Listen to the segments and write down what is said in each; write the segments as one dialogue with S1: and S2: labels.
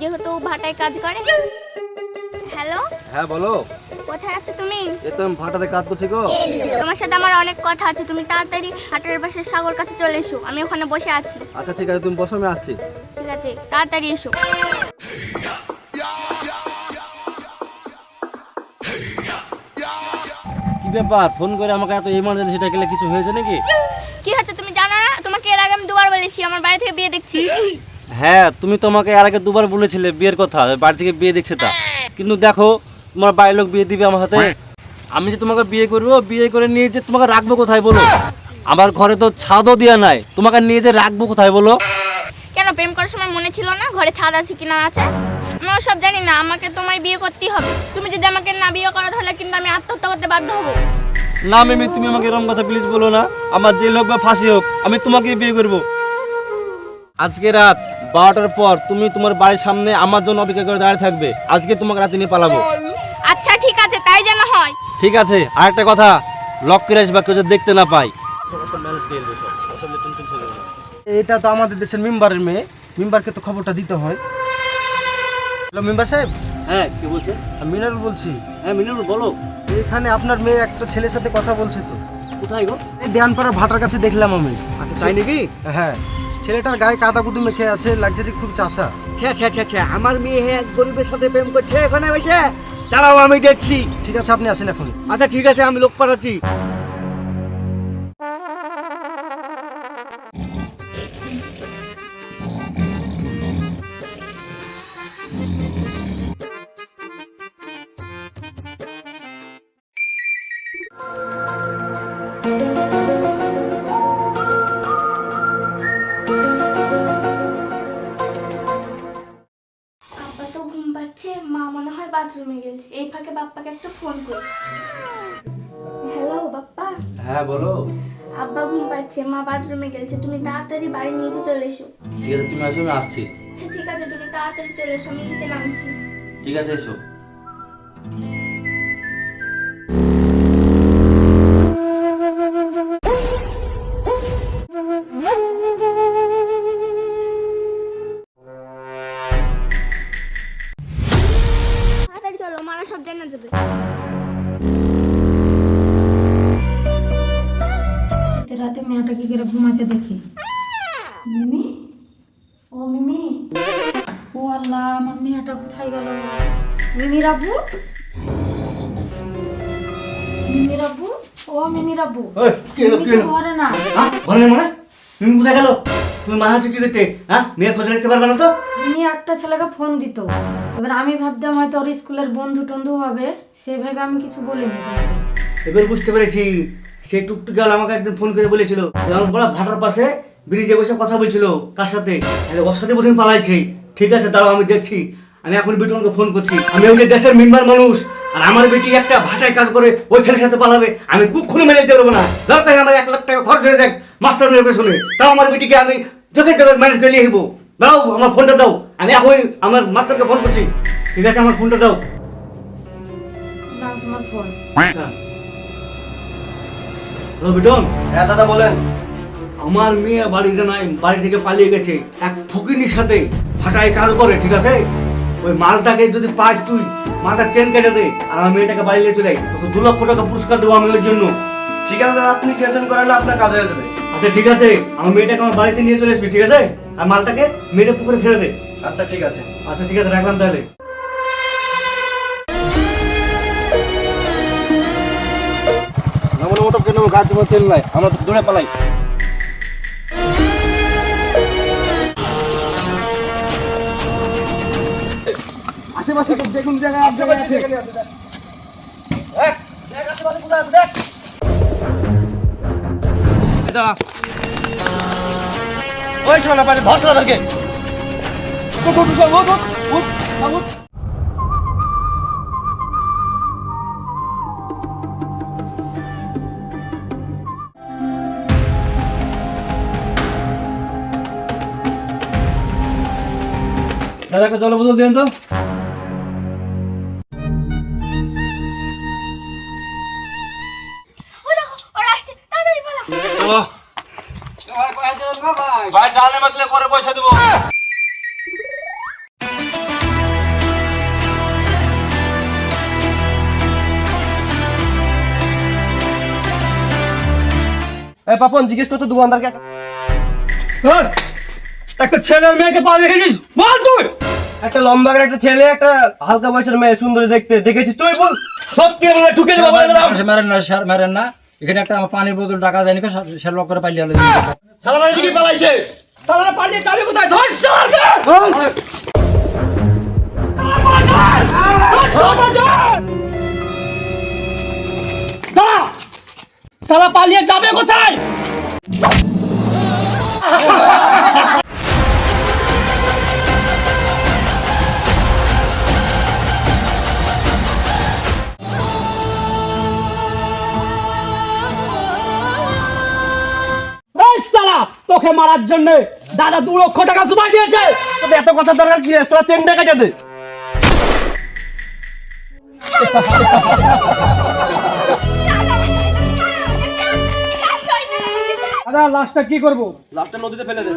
S1: যেহেতু ভাটায় কাজ করে। হ্যালো?
S2: হ্যাঁ বলো।
S1: কোথায় আছো তুমি?
S2: এ তো আমি ভাটাতে কাজ করছি গো।
S1: তোমার সাথে আমার অনেক কথা আছে। তুমি তাড়াতাড়ি হাটের পাশে সাগর কাছে চলে এসো। আমি ওখানে বসে আছি।
S2: আচ্ছা ঠিক আছে তুমি বসো আমি আসছি।
S1: ঠিক আছে তাড়াতাড়ি এসো।
S2: কি ব্যাপার? ফোন করে আমাকে এত ইমার্জেন্সি ডাকলে কিছু হয়েছে নাকি?
S1: কি হচ্ছে তুমি জানো না? তোমাকে এর আগে আমি দুবার বলেছি আমার বাড়ি থেকে বিয়ে দেখছি।
S2: হ্যাঁ তুমি তোমাকে আর আগে দুবার বলেছিলে বিয়ের কথা বাড়ি থেকে বিয়ে দেখছে তা। কিন্তু দেখো তোমার বাড়ির লোক বিয়ে দিবে আমার হাতে। আমি যে তোমাকে বিয়ে করব বিয়ে করে নিয়ে যে তোমাকে রাখব কোথায় বলো? আমার ঘরে তো ছাদও দেওয়া নাই তোমাকে নিয়ে যে রাখব কোথায় বলো?
S1: কেন প্রেম করার সময় মনে ছিল না ঘরে ছাদ আছে কিনা আছে? আমি সব জানি না আমাকে তোমায় বিয়ে করতেই হবে। তুমি যদি আমাকে না বিয়ে করো তাহলে কিন্তু আমি আত্মহত্যা করতে বাধ্য হব।
S2: না মিমি তুমি আমাকে এরকম কথা প্লিজ বলো না। আমার জেল হোক বা ফাঁসি হোক আমি তোমাকেই বিয়ে করব। আজকে রাত বারোটার পর তুমি তোমার বাড়ির সামনে আমার জন্য অপেক্ষা করে দাঁড়িয়ে থাকবে। আজকে তোমাকে রাতে নিয়ে পালাবো।
S1: আচ্ছা ঠিক আছে তাই যেন হয়।
S2: ঠিক আছে আর একটা কথা লক করে আসবা কেউ যাতে দেখতে না পাই
S3: এটা তো আমাদের দেশের মেম্বারের মেয়ে। মেম্বারকে তো খবরটা দিতে হয়। হ্যালো মেম্বার সাহেব।
S2: হ্যাঁ কি বলছে?
S3: আমি মিনারুল বলছি।
S2: হ্যাঁ মিনুল বলো।
S3: এখানে আপনার মেয়ে একটা ছেলের সাথে কথা বলছে তো।
S2: কোথায় গো?
S3: এই দেয়ানপাড়া ভাটার কাছে দেখলাম আমি।
S2: আচ্ছা তাই নাকি?
S3: হ্যাঁ। ছেলেটার গায়ে কাদা কুদু মেখে আছে লাগছে যে খুব চাষা।
S4: ছ্যা ছ্যা ছ্যা ছ্যা আমার মেয়ে এক গরিবের সাথে প্রেম করছে এখানে বসে। দাঁড়াও আমি দেখছি।
S3: ঠিক আছে আপনি আসেন এখন।
S4: আচ্ছা ঠিক আছে আমি লোক পাঠাচ্ছি।
S1: বাথরুমে গেছি। এই ফাঁকে বাপ্পাকে একটা ফোন করি। হ্যালো বাপ্পা।
S2: হ্যাঁ বলো।
S1: আব্বা ঘুম পাচ্ছে মা বাথরুমে গেছে। তুমি তাড়াতাড়ি বাড়ি নিচে চলে এসো।
S2: ঠিক আছে তুমি আসো আমি আসছি।
S1: আচ্ছা ঠিক আছে তুমি তাড়াতাড়ি চলে এসো আমি নিচে নামছি।
S2: ঠিক আছে এসো।
S1: জানা যাবে।
S5: রাতে মেয়েটা কি করে ঘুমাচ্ছে দেখি? মিমি? ও মিমি? ও আল্লাহ আমার মেয়েটা কোথায় গেল? মিমি রাবু মিমি রাবু ও মিমি রাবু
S4: কি হলো,
S5: মিমি তো ঘরে না।
S4: হ্যাঁ ঘরে নেই মানে? তুমি কোথায় গেল? তুমি মা হচ্ছে কি দেখতে হ্যাঁ? মেয়ে খোঁজে রাখতে পারবে না তো?
S5: মিমি একটা ছেলেকে ফোন দিত। এবার আমি ভাবতাম হয়তো ওর স্কুলের বন্ধু টন্ধু হবে, সে ভেবে আমি কিছু বলিনি।
S4: এবার বুঝতে পেরেছি সেই টুকটুক গেল আমাকে একদিন ফোন করে বলেছিল বড় ভাটার পাশে ব্রিজে বসে কথা বলছিল কার সাথে? আরে, ওর সাথে বোধহয় পালাইছে। ঠিক আছে, দাঁড়াও, আমি দেখছি। আমি এখন বিটনকে ফোন করছি। আমি ওই দেশের মেম্বার মানুষ, আর আমার বেটি একটা ভাটায় কাজ করে ওই ছেলের সাথে পালাবে। আমি কুক্ষণে মেনে দিতে পারব না। দরকার আমার এক লাখ টাকা খরচ হয়ে যাক মাস্টারের পেছনে। তাও আমার বেটিকে আমি চোখে ম্যানেজ করে নিয়ে আসব। দাও আমার ফোনটা দাও। আমি এখন আমার মাস্টারকে ফোন করছি। ঠিক আছে আমার ফোনটা দাও।
S5: না তোমার ফোন
S4: আচ্ছা। হ্যালো বিটন।
S2: হ্যাঁ দাদা বলেন।
S4: আমার মেয়ে বাড়িতে নাই বাড়ি থেকে পালিয়ে গেছে। এক ফকিনির সাথে ফাটায় কাজ করে ঠিক আছে? ওই মালটাকে যদি পাস তুই মালটা চেন কেটে দে আর আমার মেয়েটাকে বাড়ি নিয়ে চলে আয়। তোকে দু লক্ষ টাকা পুরস্কার দেবো আমি ওর জন্য।
S2: ঠিক আছে দাদা আপনি টেনশন করেন না আপনার কাজ হয়ে যাবে।
S4: আচ্ছা ঠিক আছে। আমার মেয়েটাকে আমার বাড়িতে নিয়ে চলে আসবি ঠিক আছে? আর মালটাকে মেরে পুকুরে ফেলে দে।
S2: আচ্ছা ঠিক আছে।
S4: আচ্ছা ঠিক আছে রাখলাম তাহলে।
S2: মোটর কেন গাছ তেল নাই? আমরা দৌড়ে পালাই।
S3: আশেপাশে যে কোন জায়গায় আছে
S2: ওই শোনা পারে ধর তাদেরকে
S4: দাদা একটা জল বোতল দিন তো।
S1: ও দেখো ওরা আসছে তাড়াতাড়ি পালাও।
S2: ভাই জানে মাতলে পরে পয়সা দেবো।
S3: পাপন জিজ্ঞেস করতো দোকানদারকে
S4: একটা। ছেলের মেয়েকে পা রেখেছিস? বল তুই!
S3: একটা লম্বা করে একটা ছেলে একটা হালকা বয়সের মেয়ে সুন্দরী দেখতে দেখেছিস তুই? বল।
S4: সত্যি আমি দেবো বলে
S6: মারেন না স্যার মারেন না। এখানে একটা আমার পানির বোতল টাকা দেয়নি সে লক করে
S3: দিকে পালাইছে।
S6: পালিয়ে যাবে কোথায়? ধর সরকে
S4: সারা পালিয়ে যাবে কোথায়? তোকে মারার জন্য দাদা দু লক্ষ টাকা জমা দিয়েছে।
S3: তোদের এত কথা দরকার কি আছে চেনটা কাটা দে।
S6: দাদা লাস্টটা কি করব?
S3: লাস্টটা নদীতে ফেলে দে।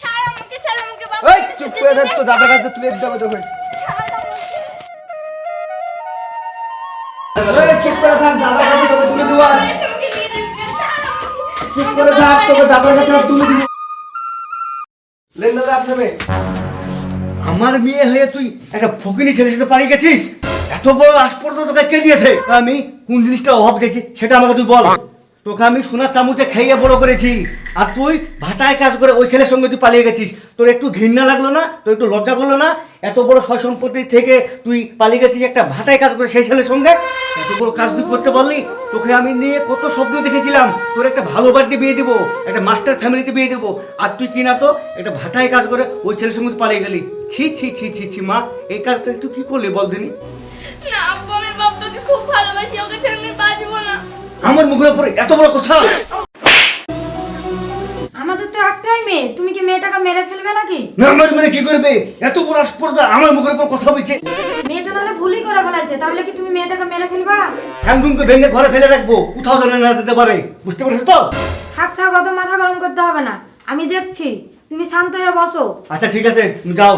S1: ছাড় আমাকে ছাড় আমাকে বাবা।
S3: এই চুপ করে থাক তো দাদা কাছে তুলে দিতে হবে তোকে। চুপ করে থাক দাদার কাছে তোকে তুলে দেবো। চুপ করে থাক তোকে দাদার কাছে তুলে দিব। লেন দাদা আপনার মেয়ে।
S4: আমার মেয়ে হয়ে তুই একটা ফকিনি ছেলের সাথে পালিয়ে গেছিস? এত বড় আসপর্দ তোকে কে দিয়েছে? আমি কোন জিনিসটা অভাব দেখছি সেটা আমাকে তুই বল। তোকে আমি সোনার চামচে খাইয়ে বড় করেছি। আর তুই ভাটায় কাজ করে ওই ছেলের সঙ্গে তুই পালিয়ে গেছিস। তোর একটু ঘৃণা লাগল না? তোর একটু লজ্জা করল না? এত বড় সয় সম্পত্তি থেকে তুই পালিয়ে গেছিস একটা ভাটায় কাজ করে সেই ছেলের সঙ্গে? এত বড় কাজ তুই করতে পারলি? তোকে আমি নিয়ে কত স্বপ্ন দেখেছিলাম। তোর একটা ভালো বাড়িতে বিয়ে দিব, একটা মাস্টার ফ্যামিলিতে বিয়ে দেবো। আর তুই কি না তো একটা ভাটায় কাজ করে ওই ছেলের সঙ্গে তুই পালিয়ে গেলি। ছি ছি ছি ছি ছি, মা, এই কাজটা তুই কি করলি বল দিনি? আমার মুখের উপরে এত বড় কথা?
S5: আমাদের তো একটাই মেয়ে। তুমি কি মেয়েটাকে মেরে ফেলবে নাকি?
S4: না আমার মানে কি করবে? এত বড় আসপর্দা আমার মুখের উপর কথা বলছে।
S5: মেয়েটা নাহলে ভুলই করে ফেলাইছে তাহলে কি তুমি মেয়েটাকে মেরে ফেলবা?
S4: হ্যান্ডলুমকে ভেঙে ঘরে ফেলে রাখব। কোথাও যেন না যেতে পারে। বুঝতে পারছিস তো?
S5: থাক থাক অত মাথা গরম করতে হবে না। আমি দেখছি। তুমি শান্ত হয়ে বসো।
S4: আচ্ছা ঠিক আছে যাও।